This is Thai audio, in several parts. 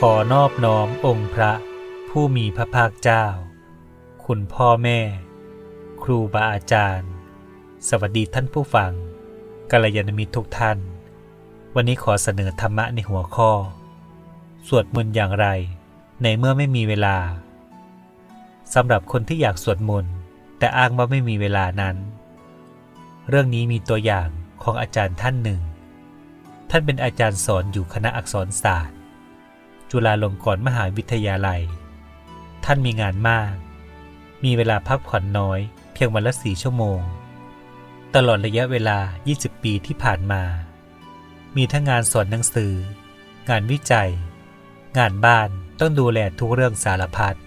ขอนอบน้อมองค์พระผู้มีพระภาคเจ้า คุณพ่อแม่ ครูบาอาจารย์ สวัสดีท่านผู้ฟังกัลยาณมิตรทุกท่าน วันนี้ขอเสนอธรรมะในหัวข้อ สวดมนต์อย่างไร ในเมื่อไม่มีเวลาสำหรับคนที่อยากสวดมนต์แต่อ้างว่าไม่มีเวลานั้น เรื่องนี้มีตัวอย่างของอาจารย์ท่านหนึ่ง ท่านเป็นอาจารย์สอนอยู่คณะอักษรศาสตร์ จุฬาลงกรณ์มหาวิทยาลัย ท่านมีงานมาก มีเวลาพักผ่อนน้อยเพียงวันละสี่ชั่วโมง ตลอดระยะเวลา 20 ปีที่ผ่านมา มีทั้งงานสอนหนังสือ งานวิจัย งานบ้านต้องดูแลทุกเรื่องสารพัด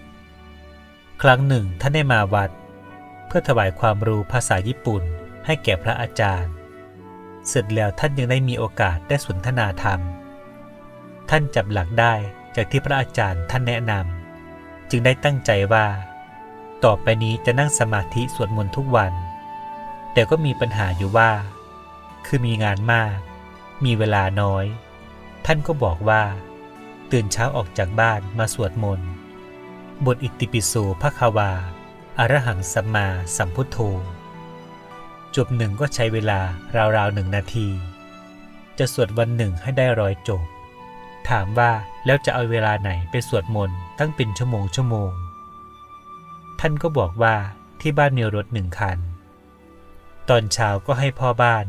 ครั้งหนึ่งท่านได้มาวัด เพื่อถวายความรู้ภาษาญี่ปุ่นให้แก่พระอาจารย์ เสร็จแล้วท่านยังได้มีโอกาสได้สนทนาธรรม ท่านจับหลักได้ จากที่พระอาจารย์ท่านแนะนำจึงได้ตั้งใจว่า ต่อไปนี้จะนั่งสมาธิสวดมนต์ทุกวัน แต่ก็มีปัญหาอยู่ว่า คือมีงานมาก มีเวลาน้อย ท่านก็บอกว่า ตื่นเช้าออกจากบ้านมาสวดมนต์บทอิติปิโสภควาอรหังสัมมาสัมพุทโธจบหนึ่งก็ใช้เวลาราวๆหนึ่งนาที จะสวดวันหนึ่งให้ได้ร้อยจบ ถามว่าแล้วจะเอาเวลาไหนไปสวดมนต์ตั้งเป็นชั่วโมงชั่วโมง ท่านก็บอกว่าที่บ้านมีรถหนึ่งคัน ตอนเช้าก็ให้พ่อบ้าน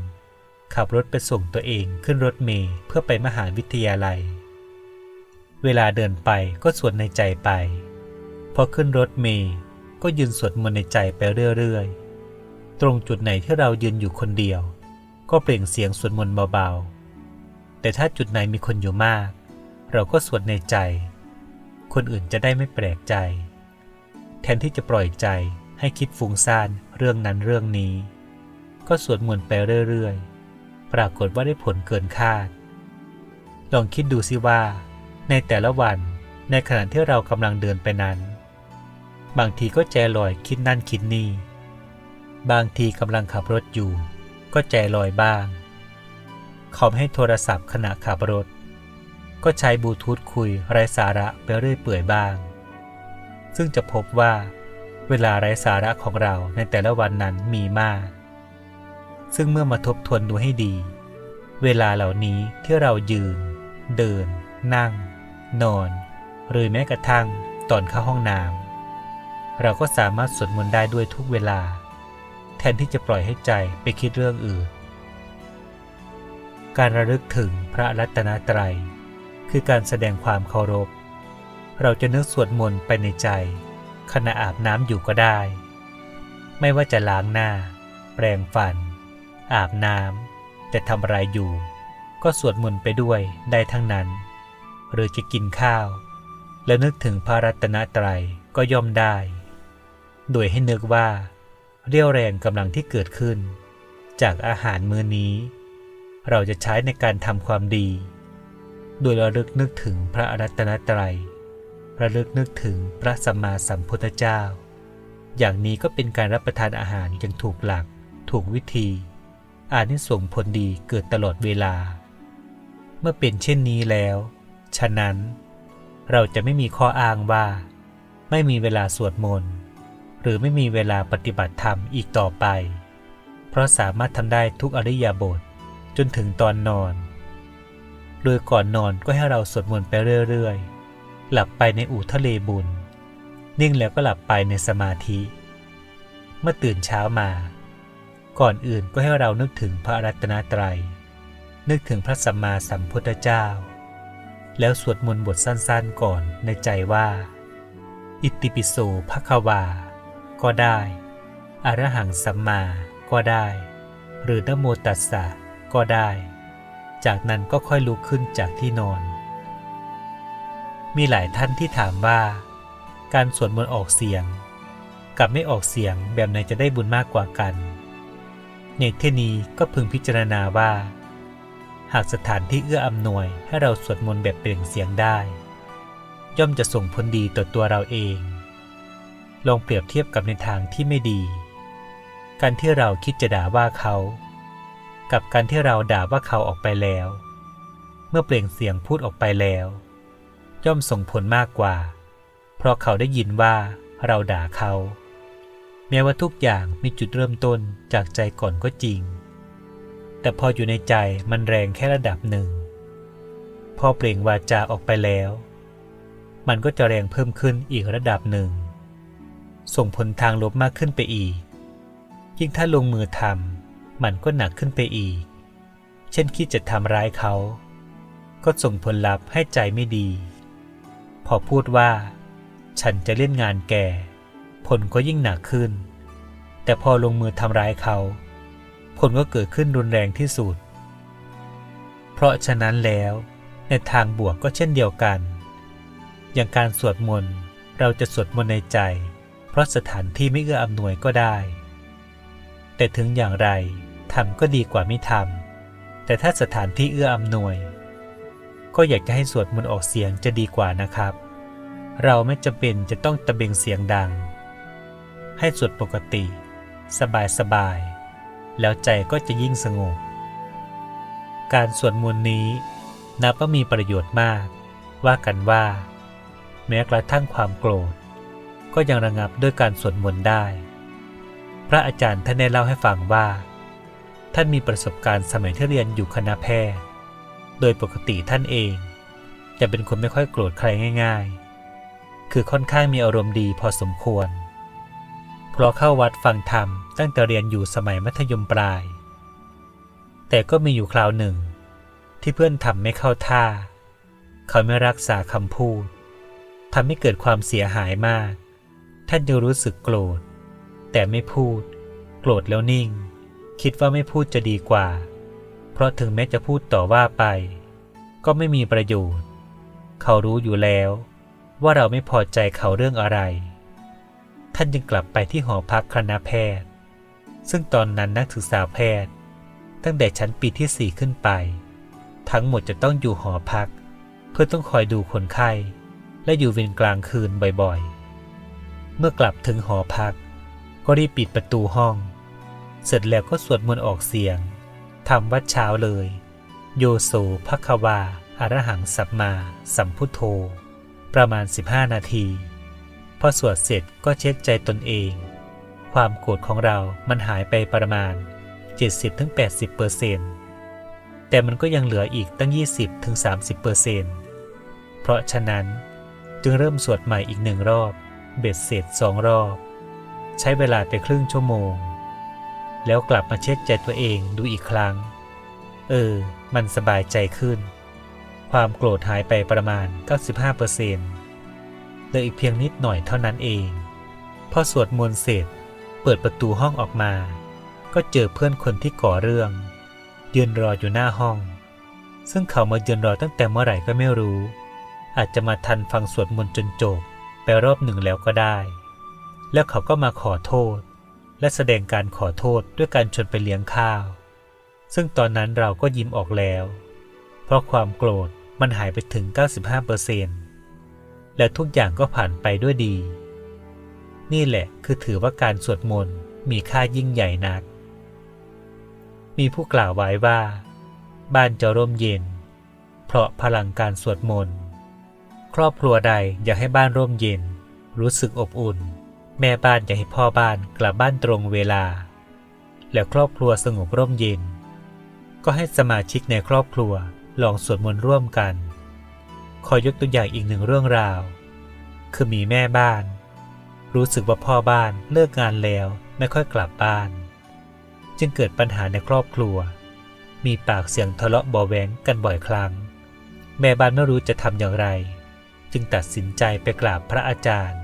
ขับรถไปส่งตัวเองขึ้นรถเมล์เพื่อไปมหาวิทยาลัย เวลาเดินไปก็สวดในใจไป พอขึ้นรถเมล์ก็ยืนสวดมนต์ในใจไปเรื่อยๆ ตรงจุดไหนที่เรายืนอยู่คนเดียว ก็เปล่งเสียงสวดมนต์เบาๆ แต่ถ้าจุดไหนมีคนอยู่มาก เราก็สวดในใจ คนอื่นจะได้ไม่แปลกใจ แทนที่จะปล่อยใจให้คิดฟุ้งซ่านเรื่องนั้นเรื่องนี้ ก็สวดมนต์ไปเรื่อยๆ ปรากฏว่าได้ผลเกินคาด ลองคิดดูสิว่า ในแต่ละวันในขณะที่เรากำลังเดินไปนั้น บางทีก็ใจลอยคิดนั่นคิดนี่ บางทีกำลังขับรถอยู่ ก็ใจลอยบ้าง เขาไม่ให้โทรศัพท์ขณะขับรถ ก็ใช้บลูทูธคุยไร้สาระไปเรื่อยเปื่อยบ้าง ซึ่งจะพบว่า เวลาไร้สาระของเราในแต่ละวันนั้นมีมาก ซึ่งเมื่อมาทบทวนดูให้ดี เวลาเหล่านี้ที่เรายืน เดิน นั่ง นอน หรือแม้กระทั่งตอนเข้าห้องน้ำเราก็สามารถสวดมนต์ได้ด้วยทุกเวลา แทนที่จะปล่อยให้ใจไปคิดเรื่องอื่น การระลึกถึงพระรัตนตรัย คือการแสดงความเคารพ เราจะนึกสวดมนต์ไปในใจ ขณะอาบน้ำอยู่ก็ได้ ไม่ว่าจะล้างหน้า แปรงฟัน อาบน้ำแต่ทำอะไรอยู่ ก็สวดมนต์ไปด้วยได้ทั้งนั้น หรือจะกินข้าว แล้วนึกถึงพระรัตนตรัยก็ย่อมได้ โดยให้นึกว่า เรี่ยวแรงกำลังที่เกิดขึ้น จากอาหารมื้อนี้ เราจะใช้ในการทำความดี โดยระลึกนึกถึงพระรัตนตรัย ระลึกนึกถึงพระสัมมาสัมพุทธเจ้า อย่างนี้ก็เป็นการรับประทานอาหารอย่างถูกหลัก ถูกวิธี อานิสงส์ผลดีเกิดตลอดเวลา เมื่อเป็นเช่นนี้แล้ว ฉะนั้น เราจะไม่มีข้ออ้างว่า ไม่มีเวลาสวดมนต์หรือไม่มีเวลาปฏิบัติธรรมอีกต่อไป เพราะสามารถทำได้ทุกอริยบทจนถึงตอนนอน โดยก่อนนอนก็ให้เราสวดมนต์ไปเรื่อยๆ หลับไปในอู่ทะเลบุญ นิ่งแล้วก็หลับไปในสมาธิ เมื่อตื่นเช้ามา ก่อนอื่นก็ให้เรานึกถึงพระรัตนตรัย นึกถึงพระสัมมาสัมพุทธเจ้า แล้วสวดมนต์บทสั้นๆก่อนในใจว่า อิติปิโสภควา ก็ได้ อรหังสัมมา ก็ได้ หรือนโมตัสสะก็ได้ จากนั้นก็ค่อยลุกขึ้นจากที่นอน มีหลายท่านที่ถามว่า การสวดมนต์ออกเสียง กับไม่ออกเสียงแบบไหนจะได้บุญมากกว่ากัน ในที่นี้ก็พึงพิจารณาว่า หากสถานที่เอื้ออำนวยให้เราสวดมนต์แบบเปล่งเสียงได้ ย่อมจะส่งผลดีต่อตัวเราเอง ลองเปรียบเทียบกับในทางที่ไม่ดี การที่เราคิดจะด่าว่าเขา กับการที่เราด่าว่าเขาออกไปแล้ว เมื่อเปล่งเสียงพูดออกไปแล้ว ย่อมส่งผลมากกว่า เพราะเขาได้ยินว่าเราด่าเขา แม้ว่าทุกอย่างมีจุดเริ่มต้นจากใจก่อนก็จริง แต่พออยู่ในใจมันแรงแค่ระดับหนึ่ง พอเปล่งวาจาออกไปแล้ว มันก็จะแรงเพิ่มขึ้นอีกระดับหนึ่ง ส่งผลทางลบมากขึ้นไปอีก ยิ่งถ้าลงมือทำ มันก็หนักขึ้นไปอีก เช่นคิดจะทำร้ายเขา ก็ส่งผลลัพธ์ให้ใจไม่ดี พอพูดว่า ฉันจะเล่นงานแก ผลก็ยิ่งหนักขึ้น แต่พอลงมือทำร้ายเขา ผลก็เกิดขึ้นรุนแรงที่สุด เพราะฉะนั้นแล้วในทางบวกก็เช่นเดียวกัน อย่างการสวดมนต์เราจะสวดมนต์ในใจ เพราะสถานที่ไม่เอื้ออำนวยก็ได้ แต่ถึงอย่างไร ทำก็ดีกว่าไม่ทำแต่ถ้าสถานที่เอื้ออำนวย ก็อยากจะให้สวดมนต์ออกเสียงจะดีกว่านะครับ เราไม่จำเป็นจะต้องตะเบงเสียงดัง ให้สวดปกติ สบายสบาย แล้วใจก็จะยิ่งสงบ การสวดมนต์นี้นับว่ามีประโยชน์มาก ว่ากันว่า แม้กระทั่งความโกรธ ก็ยังระงับด้วยการสวดมนต์ได้ พระอาจารย์ท่านได้เล่าให้ฟังว่า ท่านมีประสบการณ์สมัยที่เรียนอยู่คณะแพทย์ โดยปกติท่านเอง จะเป็นคนไม่ค่อยโกรธใครง่าย ๆ คือค่อนข้างมีอารมณ์ดีพอสมควร เพราะเข้าวัดฟังธรรมตั้งแต่เรียนอยู่สมัยมัธยมปลาย แต่ก็มีอยู่คราวหนึ่ง ที่เพื่อนทำไม่เข้าท่า เขาไม่รักษาคำพูดทำให้เกิดความเสียหายมาก ท่านยังรู้สึกโกรธ แต่ไม่พูด โกรธแล้วนิ่ง คิดว่าไม่พูดจะดีกว่า เพราะถึงแม้จะพูดต่อว่าไป ก็ไม่มีประโยชน์ เขารู้อยู่แล้ว ว่าเราไม่พอใจเขาเรื่องอะไร ท่านจึงกลับไปที่หอพักคณะแพทย์ ซึ่งตอนนั้นนักศึกษาแพทย์ ตั้งแต่ชั้นปีที่สี่ขึ้นไป ทั้งหมดจะต้องอยู่หอพัก เพื่อต้องคอยดูคนไข้ และอยู่เวรกลางคืนบ่อยๆ เมื่อกลับถึงหอพัก ก็รีบปิดประตูห้อง เสร็จแล้วก็สวดมนต์ออกเสียงทำวัดเช้าเลย โยโสภควาอารหังสัมมาสัมพุทโธ ประมาณ 15 นาที พอสวดเสร็จก็เช็คใจตนเอง ความโกรธของเรามันหายไปประมาณ 70-80%เปอร์เซ็นต์แต่มันก็ยังเหลืออีกตั้ง 20-30%เปอร์เซ็นต์เพราะฉะนั้นจึงเริ่มสวดใหม่อีกหนึ่งรอบ เบ็ดเสร็จสองรอบ ใช้เวลาไปครึ่งชั่วโมง แล้วกลับมาเช็คใจตัวเองดูอีกครั้ง เออ มันสบายใจขึ้น ความโกรธหายไปประมาณ 95%เหลืออีกเพียงนิดหน่อยเท่านั้นเอง พอสวดมนต์เสร็จ เปิดประตูห้องออกมา ก็เจอเพื่อนคนที่ก่อเรื่องยืนรออยู่หน้าห้อง ซึ่งเขามายืนรอตั้งแต่เมื่อไหร่ก็ไม่รู้ อาจจะมาทันฟังสวดมนต์จนจบไปรอบหนึ่งแล้วก็ได้ แล้วเขาก็มาขอโทษ และแสดงการขอโทษด้วยการชวนไปเลี้ยงข้าว ซึ่งตอนนั้นเราก็ยิ้มออกแล้ว เพราะความโกรธมันหายไปถึง 95%และทุกอย่างก็ผ่านไปด้วยดี นี่แหละคือถือว่าการสวดมนต์มีค่ายิ่งใหญ่นัก มีผู้กล่าวไว้ว่า บ้านจะร่มเย็น เพราะพลังการสวดมนต์ ครอบครัวใดอยากให้บ้านร่มเย็น รู้สึกอบอุ่น แม่บ้านอยากให้พ่อบ้านกลับบ้านตรงเวลา แล้วครอบครัวสงบร่มเย็น ก็ให้สมาชิกในครอบครัวลองสวดมนต์ร่วมกัน ขอยกตัวอย่างอีกหนึ่งเรื่องราว คือมีแม่บ้าน รู้สึกว่าพ่อบ้านเลิกงานแล้วไม่ค่อยกลับบ้าน จึงเกิดปัญหาในครอบครัว มีปากเสียงทะเลาะบาะแวงกันบ่อยครั้ง แม่บ้านไม่รู้จะทำอย่างไร จึงตัดสินใจไปกราบพระอาจารย์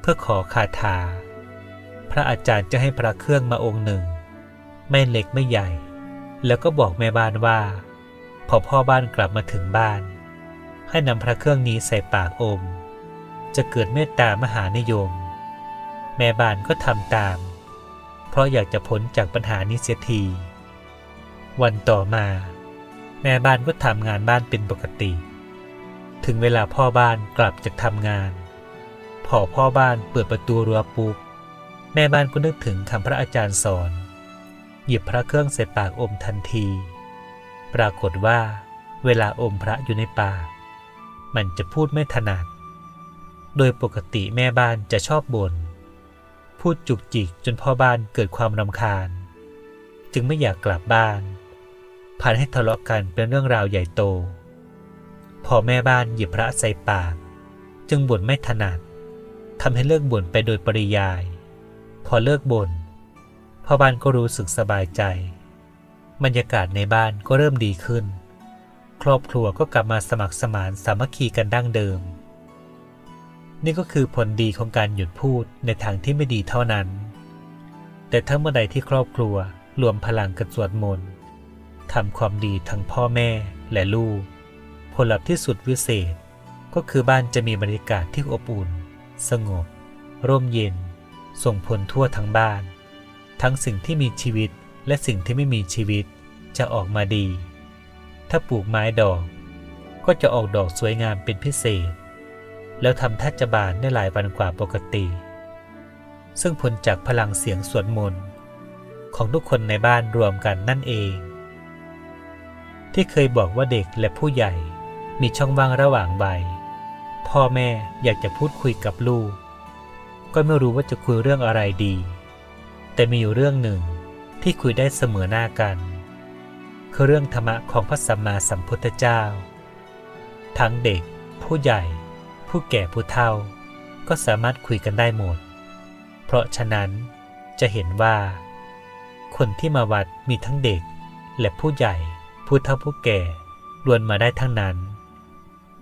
เพื่อขอคาถา พระอาจารย์จะให้พระเครื่องมาองค์หนึ่ง ไม่เล็กไม่ใหญ่ แล้วก็บอกแม่บ้านว่า พอพ่อบ้านกลับมาถึงบ้าน ให้นำพระเครื่องนี้ใส่ปากอม จะเกิดเมตตามหานิยม แม่บ้านก็ทำตาม เพราะอยากจะพ้นจากปัญหานี้เสียทีวันต่อมา แม่บ้านก็ทำงานบ้านเป็นปกติ ถึงเวลาพ่อบ้านกลับจากทำงาน พอพ่อบ้านเปิดประตูรั้วปุ๊บแม่บ้านก็นึกถึงคำพระอาจารย์สอน หยิบพระเครื่องใส่ปากอมทันที ปรากฏว่า เวลาอมพระอยู่ในปากมันจะพูดไม่ถนัด โดยปกติแม่บ้านจะชอบบน่นพูดจุกจิกจนพ่อบ้านเกิดความรำคาญ จึงไม่อยากกลับบ้านพันให้ทะเลาะกันเป็นเรื่องราวใหญ่โต พอแม่บ้านหยิบพระใส่ปาก จึงบ่นไม่ถนัด ทำให้เลิกบ่นไปโดยปริยาย พอเลิกบ่นพ่อบ้านก็รู้สึกสบายใจ บรรยากาศในบ้านก็เริ่มดีขึ้น ครอบครัวก็กลับมาสมัครสมานสามัคคีกันดั้งเดิม นี่ก็คือผลดีของการหยุดพูดในทางที่ไม่ดีเท่านั้น แต่ถ้าเมื่อใดที่ครอบครัวรวมพลังกันสวดมนต์ทำความดีทั้งพ่อแม่และลูก ผลลัพธ์ที่สุดวิเศษก็คือบ้านจะมีบรรยากาศที่อบอุ่น สงบ ร่มเย็น ส่งผลทั่วทั้งบ้าน ทั้งสิ่งที่มีชีวิตและสิ่งที่ไม่มีชีวิตจะออกมาดี ถ้าปลูกไม้ดอก ก็จะออกดอกสวยงามเป็นพิเศษ แล้วทำทัศบานได้หลายวันกว่าปกติ ซึ่งผลจากพลังเสียงสวดมนต์ของทุกคนในบ้านรวมกันนั่นเอง ที่เคยบอกว่าเด็กและผู้ใหญ่มีช่องว่างระหว่างใบ พ่อแม่อยากจะพูดคุยกับลูก ก็ไม่รู้ว่าจะคุยเรื่องอะไรดี แต่มีอยู่เรื่องหนึ่งที่คุยได้เสมอหน้ากัน คือเรื่องธรรมะของพระสัมมาสัมพุทธเจ้า ทั้งเด็ก ผู้ใหญ่ ผู้แก่ผู้เฒ่า ก็สามารถคุยกันได้หมด เพราะฉะนั้นจะเห็นว่า คนที่มาวัดมีทั้งเด็ก และผู้ใหญ่ ผู้เฒ่าผู้แก่ล้วนมาได้ทั้งนั้น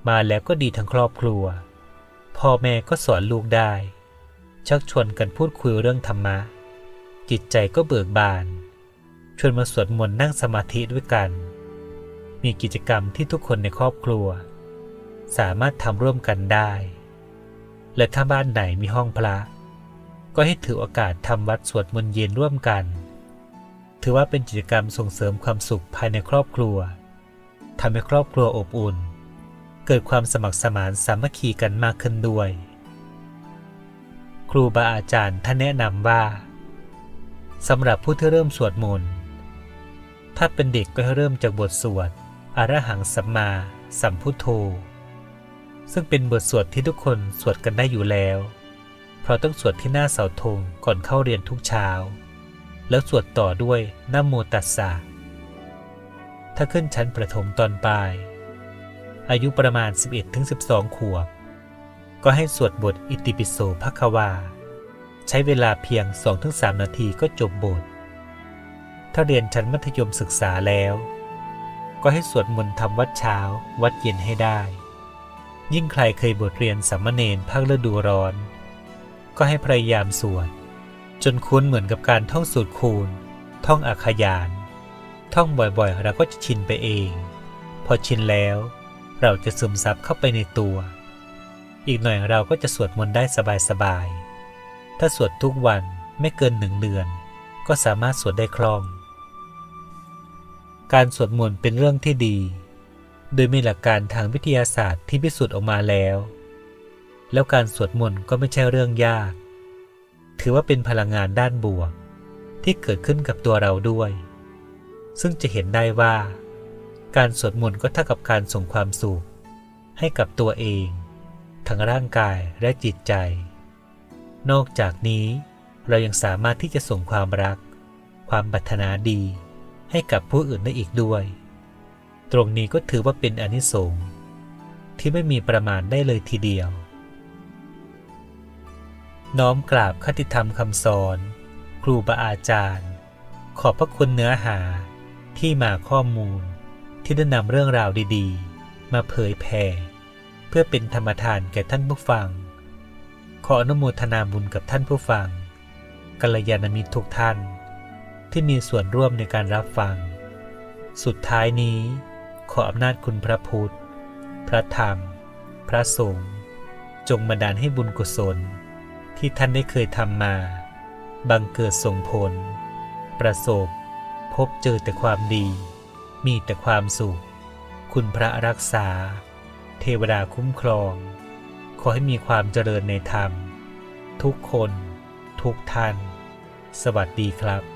มาแล้วก็ดีทั้งครอบครัว พ่อแม่ก็สอนลูกได้ ชักชวนกันพูดคุยเรื่องธรรมะ จิตใจก็เบิกบาน ชวนมาสวดมนต์นั่งสมาธิด้วยกัน มีกิจกรรมที่ทุกคนในครอบครัว สามารถทำร่วมกันได้ และถ้าบ้านไหนมีห้องพระ ก็ให้ถือโอกาสทำวัดสวดมนต์เย็นร่วมกัน ถือว่าเป็นกิจกรรมส่งเสริมความสุขภายในครอบครัวทำให้ครอบครัวอบอุ่น เกิดความสมัครสมานสามัคคีกันมากขึ้นด้วย ครูบาอาจารย์ท่านแนะนำว่าสำหรับผู้ที่เริ่มสวดมนต์ถ้าเป็นเด็กก็ให้เริ่มจากบทสวดอรหังสัมมาสัมพุทโธ ซึ่งเป็นบทสวดที่ทุกคนสวดกันได้อยู่แล้ว เพราะต้องสวดที่หน้าเสาธงก่อนเข้าเรียนทุกเช้า แล้วสวดต่อด้วยนโมตัสสะถ้าขึ้นชั้นประถมตอนปลาย อายุประมาณ 11-12 ขวบ ก็ให้สวดบทอิติปิโสภควา ใช้เวลาเพียง 2-3 นาทีก็จบบท ถ้าเรียนชั้นมัธยมศึกษาแล้ว ก็ให้สวดมนต์ทำวัดเช้า วัดเย็นให้ได้ ยิ่งใครเคยบทเรียนสัมมเนนภาคฤดูร้อน ก็ให้พยายามสวด จนคุ้นเหมือนกับการท่องสูตรคูณ ท่องอักขยาน ท่องบ่อยๆเราก็จะชินไปเอง พอชินแล้ว เราจะซึมซับเข้าไปในตัว อีกหน่อยเราก็จะสวดมนต์ได้สบายๆ ถ้าสวดทุกวันไม่เกินหนึ่งเดือน ก็สามารถสวดได้คล่อง การสวดมนต์เป็นเรื่องที่ดี โดยมีหลักการทางวิทยาศาสตร์ที่พิสูจน์ออกมาแล้ว แล้วการสวดมนต์ก็ไม่ใช่เรื่องยาก ถือว่าเป็นพลังงานด้านบวก ที่เกิดขึ้นกับตัวเราด้วย ซึ่งจะเห็นได้ว่า การสวดมนต์ก็เท่ากับการส่งความสุข ให้กับตัวเอง ทั้งร่างกายและจิตใจ นอกจากนี้เรายังสามารถที่จะส่งความรัก ความปรารถนาดี ให้กับผู้อื่นได้อีกด้วย ตรงนี้ก็ถือว่าเป็นอนิสงส์ที่ไม่มีประมาณได้เลยทีเดียว น้อมกราบคติธรรมคำสอน ครูบาอาจารย์ ขอบพระคุณเนื้อหาที่มาข้อมูล ที่ได้นำเรื่องราวดีๆ มาเผยแผ่เพื่อเป็นธรรมทานแก่ท่านผู้ฟัง ขออนุโมทนาบุญกับท่านผู้ฟังกัลยาณมิตรทุกท่านที่มีส่วนร่วมในการรับฟัง สุดท้ายนี้ ขออำนาจคุณพระพุทธ พระธรรม พระสงฆ์จงบันดาลให้บุญกุศล ที่ท่านได้เคยทำมา บังเกิดส่งผล ประสบ พบเจอแต่ความดี มีแต่ความสุข คุณพระรักษา เทวดาคุ้มครอง ขอให้มีความเจริญในธรรม ทุกคน ทุกท่าน สวัสดีครับ